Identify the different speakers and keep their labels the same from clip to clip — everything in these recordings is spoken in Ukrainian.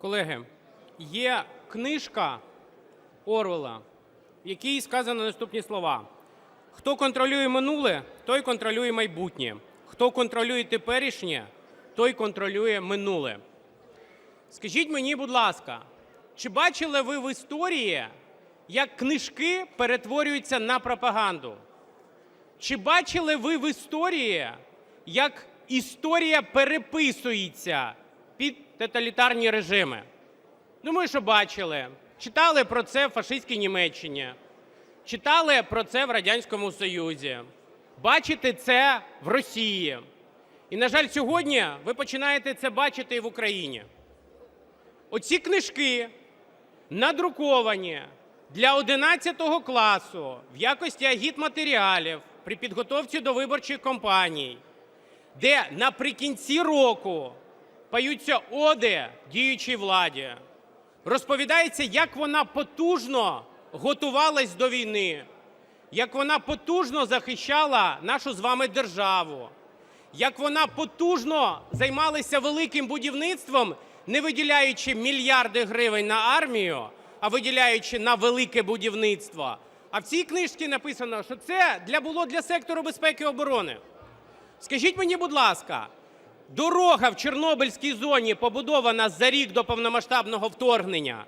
Speaker 1: Колеги, є книжка Орвела, в якій сказано наступні слова: хто контролює минуле, той контролює майбутнє. Хто контролює теперішнє, той контролює минуле. Скажіть мені, будь ласка, чи бачили ви в історії, як книжки перетворюються на пропаганду? Чи бачили ви в історії, як історія переписується під тоталітарні режими? Думаю, що бачили. Читали про це в фашистській Німеччині, читали про це в Радянському Союзі, бачите це в Росії. І, на жаль, сьогодні ви починаєте це бачити і в Україні. Оці книжки надруковані для 11 класу в якості агітматеріалів при підготовці до виборчих кампаній, де наприкінці року паються оди діючій владі, розповідається, як вона потужно готувалась до війни, як вона потужно захищала нашу з вами державу, як вона потужно займалася великим будівництвом, не виділяючи мільярди гривень на армію, а виділяючи на велике будівництво. А в цій книжці написано, що це для було для сектору безпеки і оборони. Скажіть мені, будь ласка, дорога в Чорнобильській зоні побудована за рік до повномасштабного вторгнення.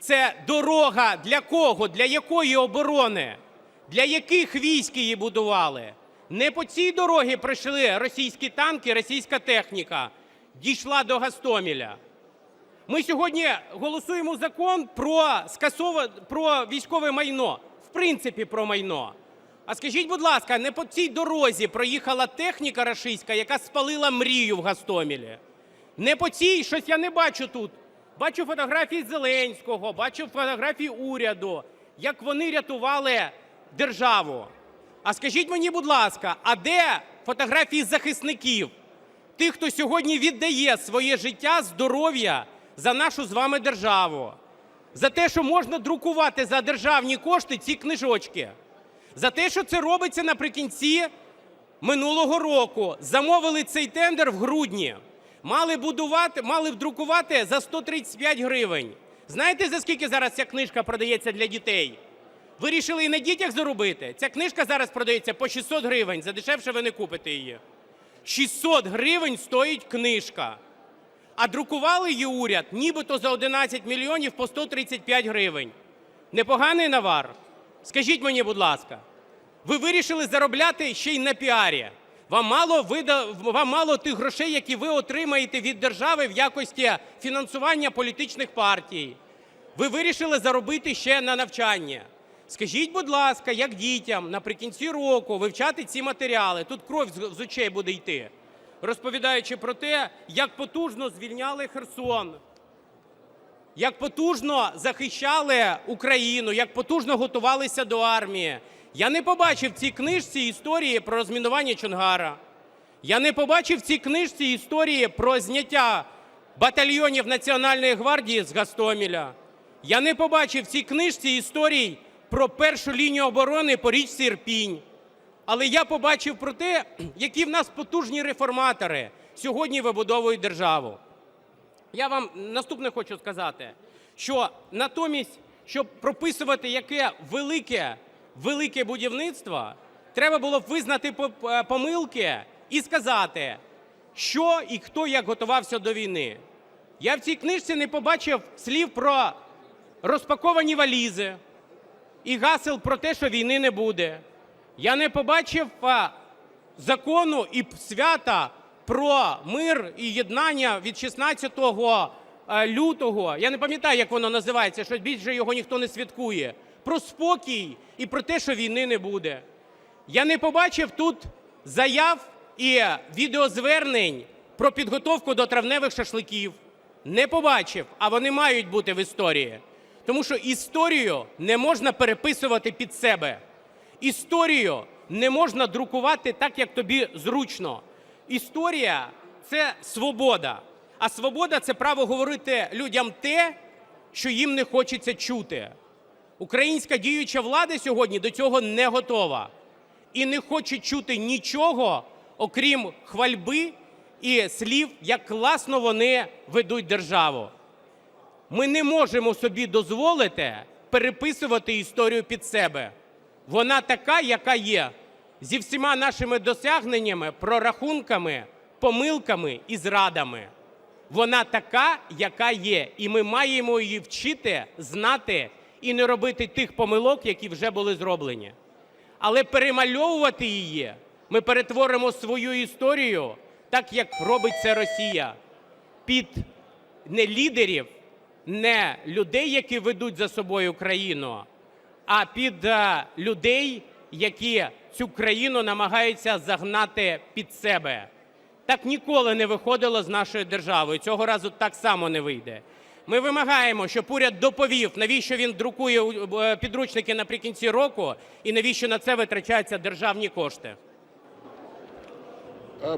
Speaker 1: Це дорога для кого? Для якої оборони? Для яких військ її будували? Не по цій дорогі пройшли російські танки, російська техніка. Дійшла до Гастомеля. Ми сьогодні голосуємо закон про скасова... про військове майно, в принципі, про майно. А скажіть, будь ласка, не по цій дорозі проїхала техніка рашистська, яка спалила мрію в Гастомелі? Не по цій, щось я не бачу тут. Бачу фотографії Зеленського, бачу фотографії уряду, як вони рятували державу. А скажіть мені, будь ласка, а де фотографії захисників? Тих, хто сьогодні віддає своє життя, здоров'я за нашу з вами державу, за те, що можна друкувати за державні кошти ці книжочки, за те, що це робиться наприкінці минулого року. Замовили цей тендер в грудні. Мали будувати, мали друкувати за 135 гривень. Знаєте, за скільки зараз ця книжка продається для дітей? Вирішили і на дітях заробити. Ця книжка зараз продається по 600 гривень. За дешевше ви не купите її. 600 гривень стоїть книжка. А друкували її уряд нібито за 11 мільйонів по 135 гривень. Непоганий навар? Скажіть мені, будь ласка, ви вирішили заробляти ще й на піарі. Вам мало, вида... Вам мало тих грошей, які ви отримаєте від держави в якості фінансування політичних партій. Ви вирішили заробити ще на навчання. Скажіть, будь ласка, як дітям наприкінці року вивчати ці матеріали? Тут кров з очей буде йти, розповідаючи про те, як потужно звільняли Херсон, як потужно захищали Україну, як потужно готувалися до армії. Я не побачив в цій книжці історії про розмінування Чонгара. Я не побачив в цій книжці історії про зняття батальйонів Національної гвардії з Гастомеля. Я не побачив в цій книжці історій про першу лінію оборони по річці Ірпінь. Але я побачив про те, які в нас потужні реформатори сьогодні вибудовують державу. Я вам наступне хочу сказати, що натомість, щоб прописувати яке велике, велике будівництво, треба було б визнати е, помилки і сказати, що і хто як готувався до війни. Я в цій книжці не побачив слів про розпаковані валізи і гасел про те, що війни не буде. Я не побачив закону і свята про мир і єднання від 16 е, лютого. Я не пам'ятаю, як воно називається, що більше його ніхто не святкує. Про спокій і про те, що війни не буде. Я не побачив тут заяв і відеозвернень про підготовку до травневих шашликів. Не побачив, а вони мають бути в історії. Тому що історію не можна переписувати під себе. Історію не можна друкувати так, як тобі зручно. Історія це свобода. А свобода це право говорити людям те, що їм не хочеться чути. Українська діюча влада сьогодні до цього не готова і не хоче чути нічого, окрім хвальби і слів, як класно вони ведуть державу. Ми не можемо собі дозволити переписувати історію під себе. Вона така, яка є, зі всіма нашими досягненнями, прорахунками, помилками і зрадами. Вона така, яка є, і ми маємо її вчити, знати і не робити тих помилок, які вже були зроблені. Але перемальовувати її ми перетворимо свою історію, так як робить це Росія, під не лідерів, не людей, які ведуть за собою країну, а під е, людей, які цю країну намагаються загнати під себе. Так ніколи не виходило з нашою державою. Цього разу так само не вийде. Ми вимагаємо, щоб уряд доповів, навіщо він друкує е, підручники наприкінці року і навіщо на це витрачаються державні кошти.